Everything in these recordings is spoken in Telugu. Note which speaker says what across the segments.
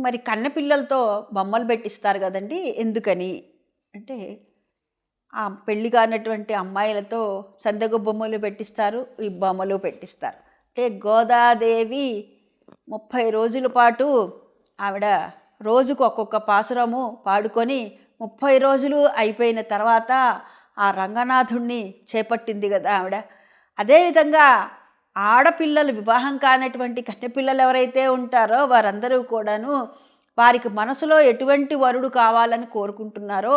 Speaker 1: మరి కన్నెపిల్లలతో బొమ్మలు పెట్టిస్తారు కదండి ఎందుకని? అంటే ఆ పెళ్ళి కానటువంటి అమ్మాయిలతో సందగ బొమ్మలు పెట్టిస్తారు ఈ బొమ్మలు పెట్టిస్తారు. అంటే గోదాదేవి ముప్పై రోజుల పాటు ఆవిడ రోజుకు ఒక్కొక్క పాసురము పాడుకొని ముప్పై రోజులు అయిపోయిన తర్వాత ఆ రంగనాథుణ్ణి చేపట్టింది కదా ఆవిడ. అదేవిధంగా ఆడపిల్లలు వివాహం కానటువంటి కన్నెపిల్లలు ఎవరైతే ఉంటారో వారందరూ కూడాను వారికి మనసులో ఎటువంటి వరుడు కావాలని కోరుకుంటున్నారో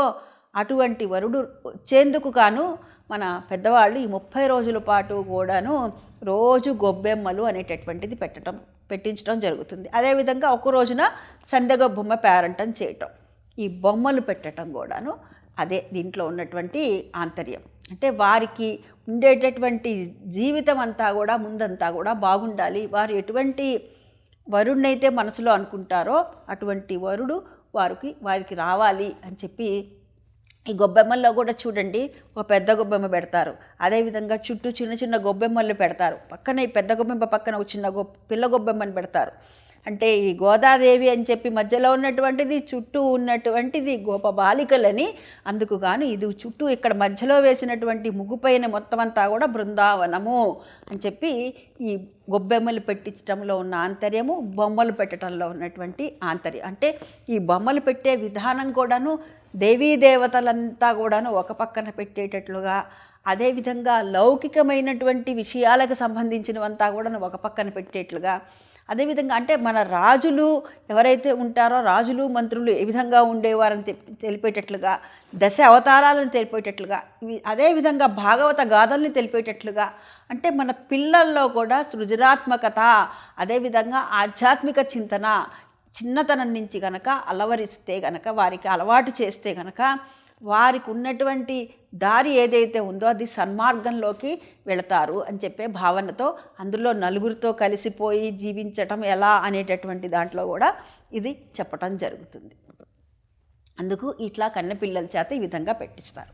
Speaker 1: అటువంటి వరుడు వచ్చేందుకు గాను మన పెద్దవాళ్ళు ఈ ముప్పై రోజుల పాటు కూడాను రోజు గొబ్బెమ్మలు అనేటటువంటిది పెట్టడం పెట్టించడం జరుగుతుంది. అదేవిధంగా ఒక రోజున సందెగ బొమ్మ పేరంటం చేయటం. ఈ బొమ్మలు పెట్టడం కూడాను అదే దీంట్లో ఉన్నటువంటి ఆంతర్యం. అంటే వారికి ఉండేటటువంటి జీవితం అంతా కూడా ముందంతా కూడా బాగుండాలి. వారు ఎటువంటి వరుణ్ణైతే మనసులో అనుకుంటారో అటువంటి వరుడు వారికి వారికి రావాలి అని చెప్పి ఈ గొబ్బెమ్మల్లో కూడా చూడండి ఒక పెద్ద గొబ్బెమ్మ పెడతారు. అదేవిధంగా చుట్టూ చిన్న చిన్న గొబ్బెమ్మలు పెడతారు. పక్కన ఈ పెద్ద గొబ్బెమ్మ పక్కన ఒక చిన్న గొ పిల్ల గొబ్బెమ్మని పెడతారు. అంటే ఈ గోదాదేవి అని చెప్పి మధ్యలో ఉన్నటువంటిది చుట్టూ ఉన్నటువంటిది గోప బాలికలని అందుకు గాను ఇది చుట్టూ ఇక్కడ మధ్యలో వేసినటువంటి ముగ్గుపైన మొత్తం అంతా కూడా బృందావనము అని చెప్పి ఈ గొబ్బెమ్మలు పెట్టించడంలో ఉన్న ఆంతర్యము బొమ్మలు పెట్టడంలో ఉన్నటువంటి ఆంతర్యం. అంటే ఈ బొమ్మలు పెట్టే విధానం కూడాను దేవీ దేవతలంతా కూడాను ఒక పక్కన పెట్టేటట్లుగా అదేవిధంగా లౌకికమైనటువంటి విషయాలకు సంబంధించినవంతా కూడా ఒక పక్కన పెట్టేట్లుగా అదేవిధంగా అంటే మన రాజులు ఎవరైతే ఉంటారో రాజులు మంత్రులు ఏ విధంగా ఉండేవారని తె- తెలిపేటట్లుగా దశ అవతారాలను తెలిపేటట్లుగా అదేవిధంగా భాగవత గాథల్ని తెలిపేటట్లుగా అంటే మన పిల్లల్లో కూడా సృజనాత్మకత అదేవిధంగా ఆధ్యాత్మిక చింతన చిన్నతనం నుంచి గనక అలవరిస్తే గనక వారికి అలవాటు చేస్తే గనక వారికి ఉన్నటువంటి దారి ఏదైతే ఉందో అది సన్మార్గంలోకి వెళతారు అని చెప్పే భావనతో అందులో నలుగురితో కలిసిపోయి జీవించటం ఎలా అనేటటువంటి దాంట్లో కూడా ఇది చెప్పటం జరుగుతుంది. అందుకు ఇట్లా కన్నెపిల్లల చేత ఈ విధంగా పెట్టిస్తారు.